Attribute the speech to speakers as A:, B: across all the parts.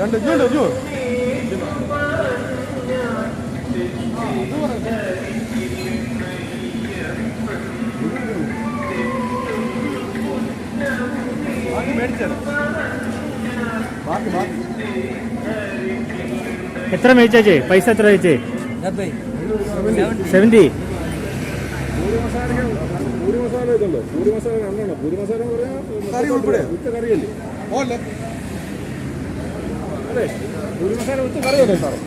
A: രണ്ട് ഇഞ്ഞുണ്ട് ഇഞ്ഞു ബാക്കി മേടിച്ചത് ബാക്കി ബാക്കി
B: എത്ര മേടിച്ചേ പൈസ എത്ര വെച്ചേ സെവന്റി
A: പൂരി മസാല ഇതല്ലോ പൂരി മസാല രണ്ടെണ്ണം പൂരി മസാല എന്ന് പറയാ കറി ഉൾപ്പെടെ ഉച്ച കറിയല്ലേ? ഓല്ലേ? അതെ. പൂരി മസാല ഉച്ച കറിയല്ലേ സാറേ?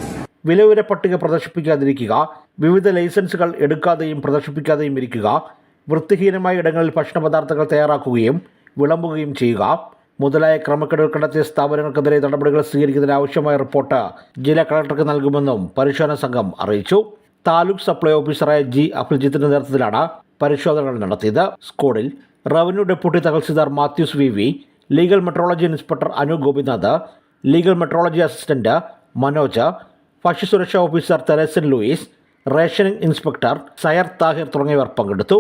C: പട്ടിക പ്രദർശിപ്പിക്കാതിരിക്കുക വിവിധ ലൈസൻസുകൾ എടുക്കാതെയും പ്രദർശിപ്പിക്കാതെയും ഇരിക്കുക വൃത്തിഹീനമായ ഇടങ്ങളിൽ ഭക്ഷണ പദാർത്ഥങ്ങൾ തയ്യാറാക്കുകയും വിളമ്പുകയും ചെയ്യുക മുതലായ ക്രമക്കേടുകൾ കണ്ടെത്തിയ സ്ഥാപനങ്ങൾക്കെതിരെ നടപടികൾ സ്വീകരിക്കുന്നതിന് ആവശ്യമായ റിപ്പോർട്ട് ജില്ലാ കളക്ടർക്ക് നൽകുമെന്നും പരിശോധനാ സംഘം അറിയിച്ചു. താലൂക്ക് സപ്ലൈ ഓഫീസറായ ജി അഭിജിത്തിന്റെ നേതൃത്വത്തിലാണ് പരിശോധനകൾ നടത്തിയത്. സ്ക്വാഡിൽ revenue deputy tahsildar Mathews V V legal metrology inspector Anu Gopinath legal metrology assistant Manoj ഭക്ഷ്യസുരക്ഷാ officer Theresan Louis rationing inspector Sayar Thahir തുടങ്ങിയവർ പങ്കെടുത്തു.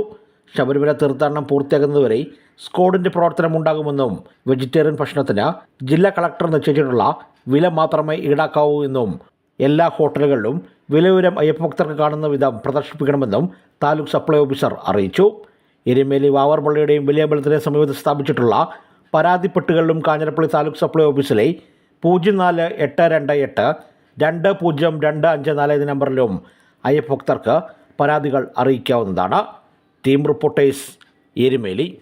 C: ശബരിമല തീർത്ഥാടനം പൂർത്തിയാകുന്നതുവരെ സ്ക്വാഡിന്റെ പ്രവർത്തനം ഉണ്ടാകുമെന്നും വെജിറ്റേറിയൻ ഭക്ഷണത്തിന് ജില്ലാ കളക്ടർ നിശ്ചയിച്ചിട്ടുള്ള വില മാത്രമേ ഈടാക്കാവൂ എന്നും എല്ലാ ഹോട്ടലുകളിലും വിലവിവരം അയ്യപ്പഭക്തർക്ക് കാണുന്ന വിധം പ്രദർശിപ്പിക്കണമെന്നും താലൂക്ക് സപ്ലൈ ഓഫീസർ അറിയിച്ചു. എരുമേലി വാവർപള്ളിയുടെയും വലിയ അമ്പലത്തിനെയും സമീപത്ത് സ്ഥാപിച്ചിട്ടുള്ള പരാതിപ്പെട്ടുകളിലും കാഞ്ഞിരപ്പള്ളി താലൂക്ക് സപ്ലൈ ഓഫീസിലെ പൂജ്യം നാല് എട്ട് രണ്ട് എട്ട് രണ്ട് പൂജ്യം രണ്ട് അഞ്ച് നാല് എന്നീ നമ്പറിലും അയ്യഭക്തർക്ക് പരാതികൾ അറിയിക്കാവുന്നതാണ്. Team reporters Erumeli.